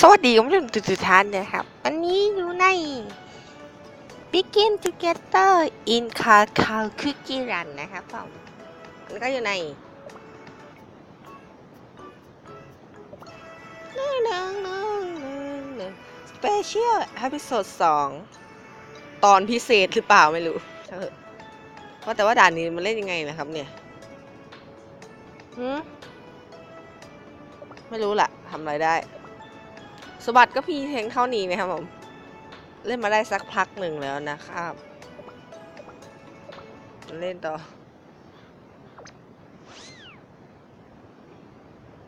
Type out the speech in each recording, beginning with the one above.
สวัสดีคุณผู้ชมทุกท่านนะครับ วันนี้อยู่ใน Begin Together in Car Car Cookie Run นะครับผมแล้วก็อยู่ในนึ่งหนึ่งหนึ่งหนึ่งหนึ่ง Special Episode 2 ตอนพิเศษหรือเปล่าไม่รู้ช่างเถอะว่าแต่ว่าด่านนี้มันเล่นยังไงนะครับเนี่ยหืไม่รู้ล่ะทำอะไรได้ สวัสดก็พีเพียงเท่านี้นะครับผม เล่นมาได้สักพักหนึ่งแล้วนะครับ เล่นต่อ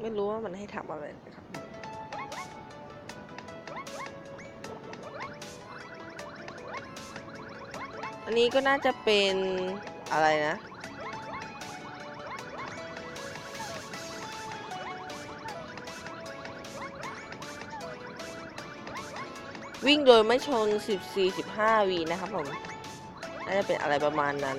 ไม่รู้ว่ามันให้ทำอะไรนะครับอันนี้ก็น่าจะเป็นอะไรนะ วิ่งโดยไม่ชน 14-15วีนะครับผมน่าจะเป็นอะไรประมาณนั้น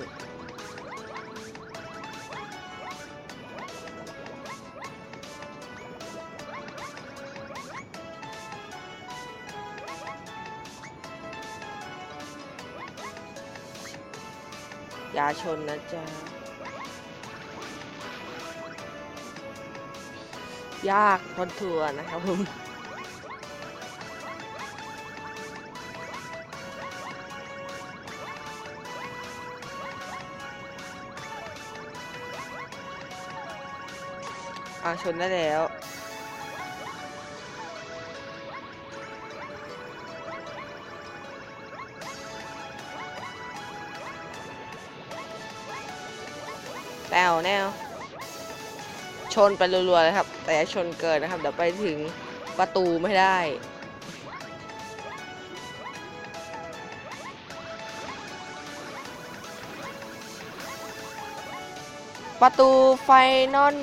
อย่าชนนะจ๊ะ ยากคอนทัวนะครับผม ชนได้แล้วแนวแนวชนไปรัวๆเลยครับ แต่ชนเกินนะครับ เดี๋ยวไปถึงประตูไม่ได้ประตูไฟนอล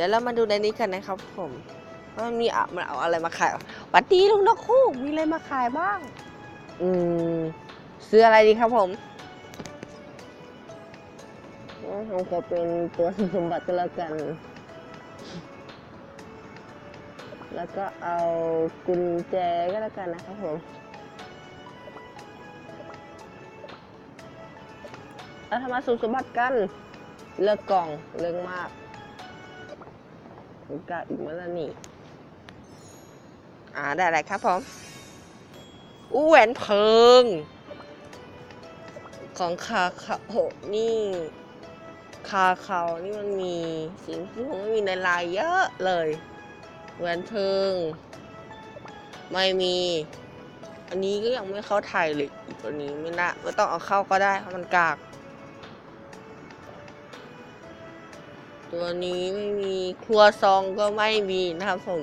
ดี๋ยวเรามาดูในนี้กันนะครับผมว่ามันมีอะมันเอาอะไรมาขายหวัดดีลุงนกคู่มีอะไรมาขายบ้าง อืมซื้ออะไรดีครับผมผมขอเป็นตัวสมบัติก็แล้วกัน แล้วก็เอากุญแจก็แล้วกันนะครับผมแล้วทำไมาสุ่มสมบัติกัน เลือกกล่องเลือกมาก โอกาสอีกเมื่อไรนี่ อ่า ได้อะไรครับผมอู้แหวนเพิง ของคาคาโหนี่ คาเขานี่มันมีสิ่งที่ผมไม่มีในลายเยอะเลยแหวนเพิง ไม่มี อันนี้ก็ยังไม่เข้าไทยเลย ตัวนี้ไม่น่าไม่ต้องเอาเข้าก็ได้เพราะมันกาก ตัวนี้ไม่มีครัวซองก็ไม่มีนะครับผม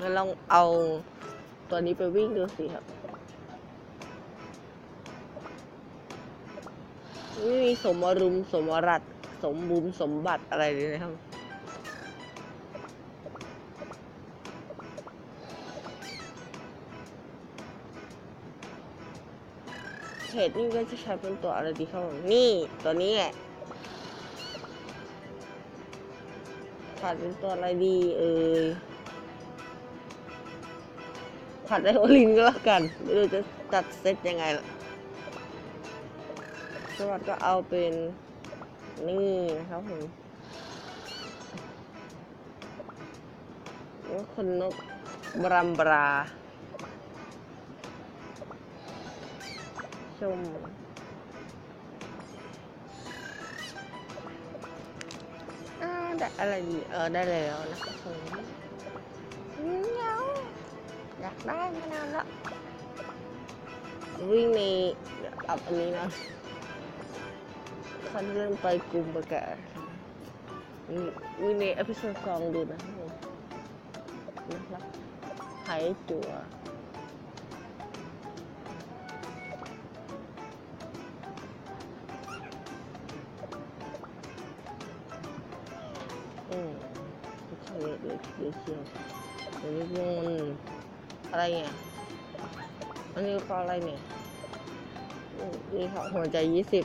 งั้นลองเอาตัวนี้ไปวิ่งดูสิครับ ไม่มีสมรุมสมรัตสมบุญสมบัติอะไรเลยนะครับ เห็ดนี่ก็จะใช้เป็นตัวอะไรดีครับนี่ตัวนี้แหละขาดเป็นตัวอะไรดี เอ่ยผัดไดโอลินก็แล้วกันไม่รู้จะจัดเซตยังไงล่ะสวัสดก็เอาเป็นนี่นะครับผมแล้วคนนกบรัมบรา ชมอาได้อะไรดีเออได้แล้วนะครับผมเงาอยากได้มานานแล้ว วิ่งในอัพอันนี้นะคันเริ่มไปกลุ่มประกาศวิ่งในอพิโซดสองดูนะครับผมนะครับหายจัว ริงหรือวงอะไรเนี่ยอันนี้คืออะไรเนี่ยนี่ค่ะหัวใจยี่สิบ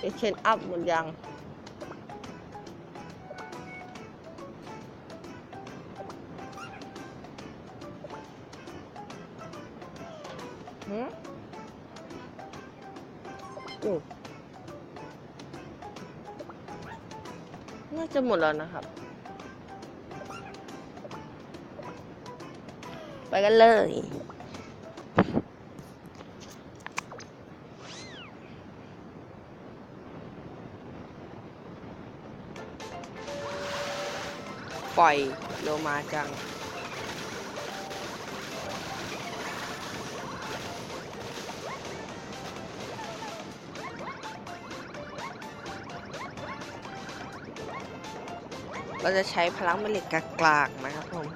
เอชนอัพหมดยังอืมอืม น่าจะหมดแล้วนะครับ ไปกันเลย ปล่อยโลมาจัง เราจะใช้พลังแม่เหล็กกลางๆนะครับผม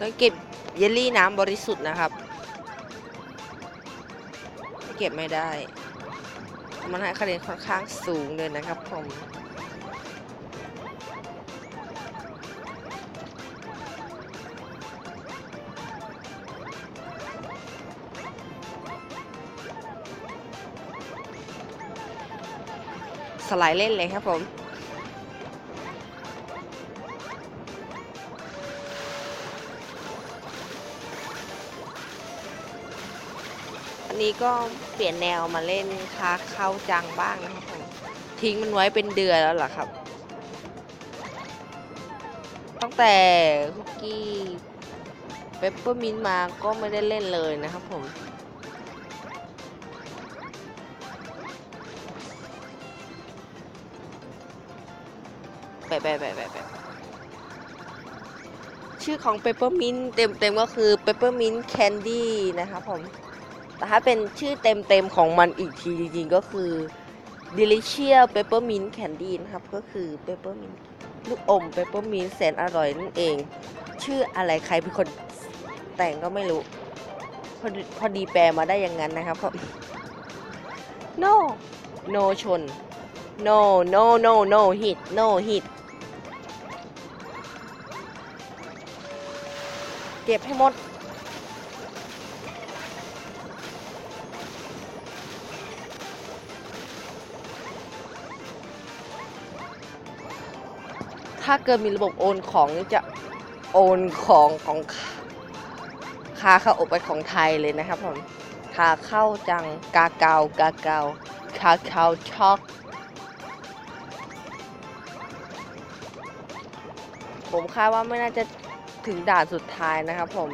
ต้องเก็บเยลลี่น้ำบริสุทธิ์นะครับ เก็บไม่ได้ มันให้คะแนนค่อนข้างสูงเลยนะครับผมสไลด์เล่นเลยครับผม นี้ก็เปลี่ยนแนวมาเล่นค้าเข้าจังบ้างนะครับผมทิ้งมันไว้เป็นเดือนแล้วเหรอครับ ตั้งแต่คุกกี้เปปเปอร์มินมาก็ไม่ได้เล่นเลยนะครับผมไปไปไปไปไปชื่อของ Peppermint เต็มเต็มก็คือ Peppermint Candy นะครับผม แต่ถ้าเป็นชื่อเต็มเต็มๆของมันอีกทีจริงๆก็คือ Delicious Peppermint Candy นะครับ ก็คือ Peppermint ลูกอม Peppermint แสนอร่อยนั่นเอง ชื่ออะไรใครเป็นคนแต่งก็ไม่รู้ พอดีพอดีแปลมาได้อย่างนั้นนะครับผม no no ชน no no no no hit no hit เก็บให้หมด ถ้าเกิดมีระบบโอนของจะโอนของของคาเข้าอบไปของไทยเลยนะครับผมคาเข้าจังกาเกากาเกาคาเข้าช็อกผมคาดว่าไม่น่าจะถึงด่านสุดท้ายนะครับผม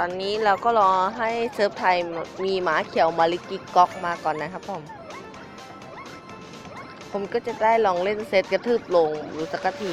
ตอนนี้เราก็รอให้เซิร์ฟไทยมีหมาเขียวมาลิกิก๊อกมาก่อนนะครับผม ผมก็จะได้ลองเล่นเซตกระทืบลงรูสักที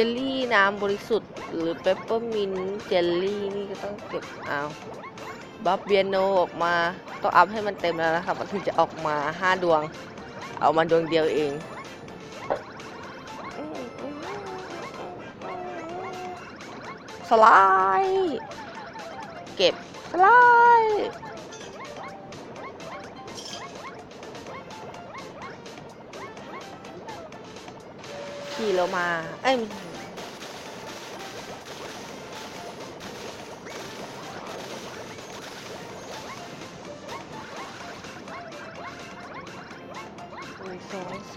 จลลี่น้ำบริสุทธิ์หรือเปปเปอร์มินเจลลี่นี่ก็ต้องเก็บเอาบัฟเบียโนออกมาต้องอัพให้มันเต็มแล้วนะครับมันถึงจะออกมาห้าดวง เอามาดวงเดียวเองสไลด์เก็บสไลด์ขี่เรามา เอ้ย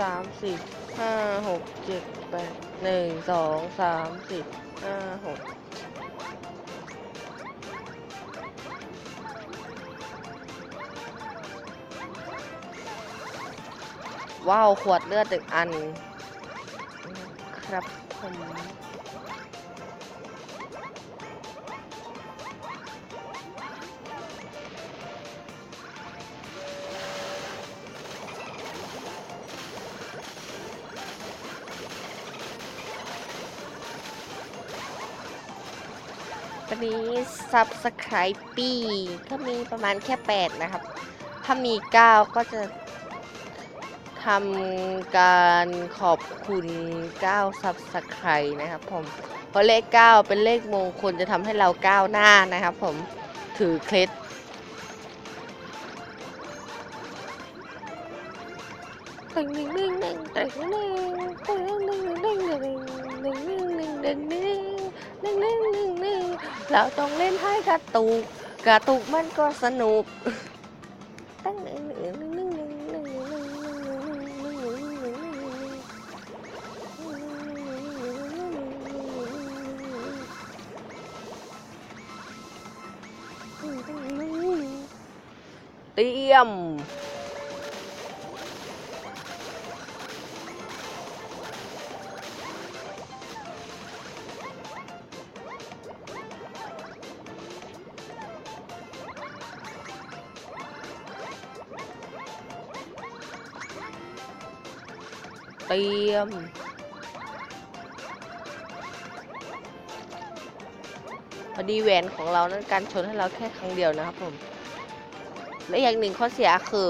สามสิบห้าหกเจ็ดแปดหนึ่งสองสามสิบห้าหกว้าว ขวดเลือดหนึ่งอัน ครับผม วันนี้ซับสไครปี้ก็มีประมาณแค่ 8 นะครับ ถ้ามี 9 ก็จะทำการขอบคุณ9ซับสไครนะครับผม เพราะเลข 9 เป็นเลขมงคลจะทำให้เราก้าวหน้านะครับผมถือเคล็ดตึงหนึ่งหนึ่งหนึ่งตึงหนึ่งตึงหนึ่งหนึ่งหนึ่งหนึ่งหนึ่งหนึ่งหนึ่ง นึ่งหนึ่งหนึ่งหนึ่งหนึ่งหนึ่งเราต้องเล่นให้กระตุกกระตุกมันก็สนุกตั้งหนึ่งหนึ่งหนึ่งหนึ่งหนึ่งหนึ่งหนึ่งเตรียม เตรียม พอดีแหวนของเรานั้นการชนให้เราแค่ครั้งเดียวนะครับผม และอย่างหนึ่งข้อเสียคือ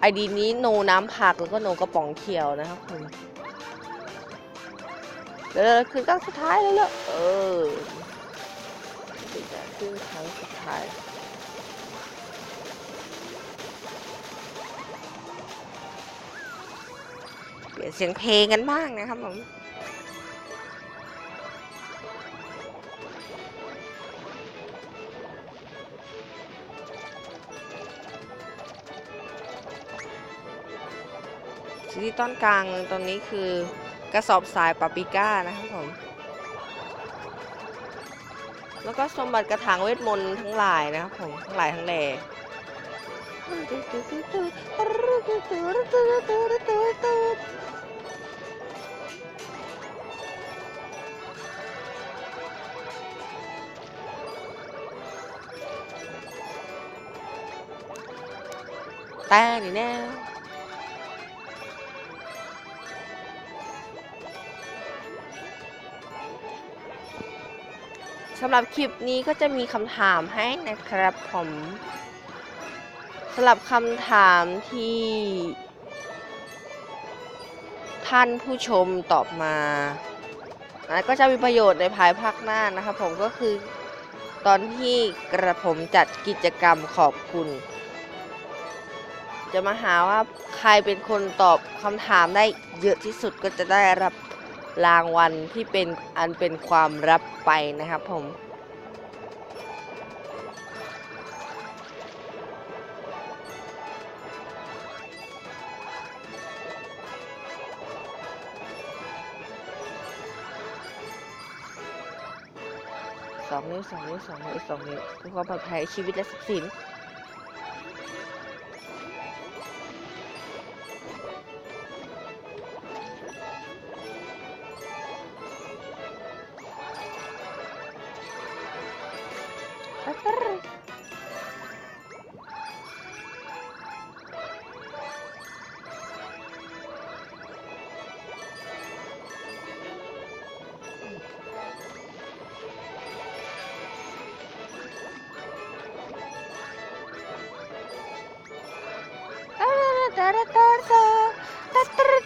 ไอดีนี้โนน้ำผักแล้วก็โนกระป๋องเขียวนะครับผมเดี๋ยวคือครั้งสุดท้ายแล้วเลยเออจะคือครั้งสุดท้าย เสียงเพลงกันบ้างนะครับผมที่ต้นกลางตรงนี้คือกระสอบทรายปาปิก้านะครับผม แล้วก็สมบัติกระถางเวทมนต์ทั้งหลายนะครับผม ทั้งหลายทั้งแหล่ ต่นี่แน่สำหรับคลิปนี้ก็จะมีคำถามให้นะครับผม สำหรับคำถามที่ ท่านผู้ชมตอบมาอะก็จะมีประโยชน์ในภายภาคหน้านะครับผมก็คือตอนที่กระผมจัดกิจกรรมขอบคุณ จะมาหาว่าใครเป็นคนตอบคำถามได้เยอะที่สุดก็จะได้รับรางวัลที่เป็นอันเป็นความรับไปนะครับผม สองนิ้วสองนิ้วสองนิ้วสองนิ้วเพื่อความปลอดภัยชีวิตและทรัพย์สิน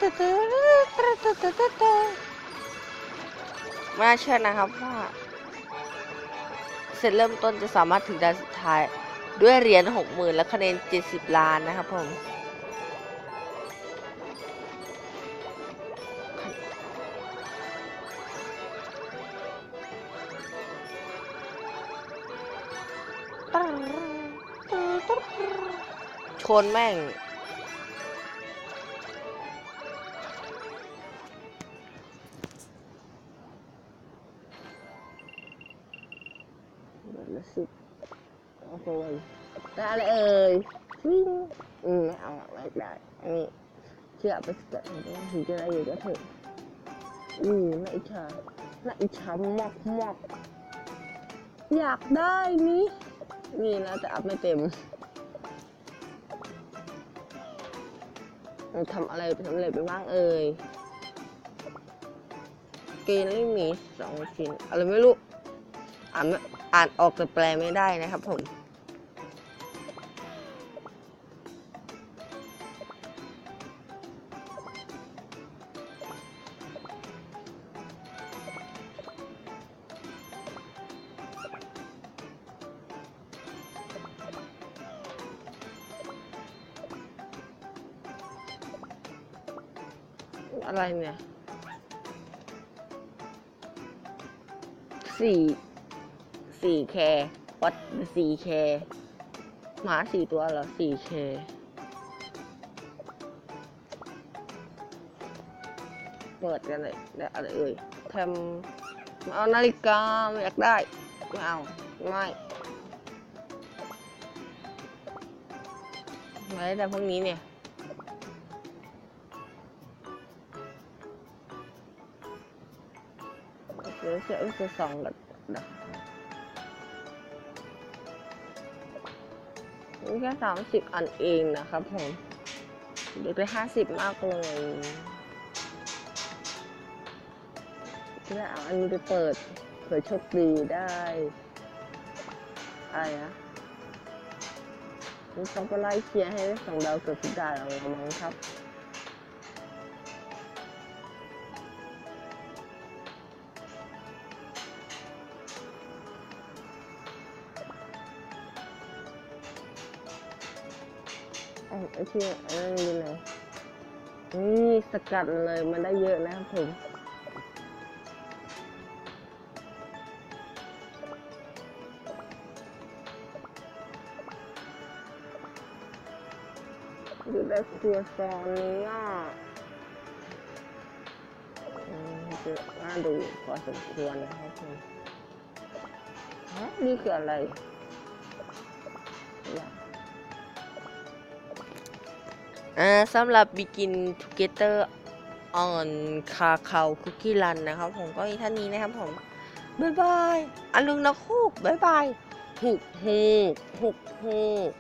ไม่น่าเชื่อนะครับว่าเซตเริ่มต้นจะสามารถถึงด่านสุดท้าย ด้วยเหรียญหกหมื่นและคะแนนเจ็ดสิบล้านนะครับผมชนแม่ง ละสิบโอ้โหได้อะไรเอ่ยวิ่งอืมไม่เอาไม่ได้อันนี้เชื่อไปเกิดถึงถึงจะได้อยู่ก็เถอะอืมน่าอิจฉาน่าอิจฉามากมากอยากได้นี้นี่นะแต่อัพไม่เต็มทำอะไรสำเร็จไปบ้างเอ่ยเกณฑ์ไม่มีสองชิ้นอะไรไม่รู้ อ่านอ่านออกแต่แปลไม่ได้นะครับผม วัดสี่แคร์หมาสี่ตัวเหรอสี่แคร์เปิดกันเลยได้อะไรเอ่ยทำมเอานาฬิกาไม่อยากได้ไม่เอาไม่ไม่ได้แต่พวกนี้เนี่ยเดี๋ยวจะเอาไปส่องกันนะ มีแค่สามสิบอันเองนะครับผมเดี๋ยวไปห้าสิบมากเลยจะเอาอันนี้ไปเปิดเผื่อโชคดีได้อะไรนะนี่เขาก็ไล่เคลียร์ให้ได้สองดาวเกือบทุกดาวแล้วมั้งครับ ไอ้ไอ้ที่อันนั้นอยู่ไหนนี่สกัดเลยมันได้เยอะนะครับผมอยู่ในครัวซองนี้อะอืมจะน่าดูพอสมควรนะครับผมฮะนี่คืออะไร อ่าสำหรับ Begin Together on Kakao Cookie Run นะครับผมก็มีท่านนี้นะครับผมบ๊ายบายอันลุงนะคูกบ๊ายบายหุกฮูกหุกฮูก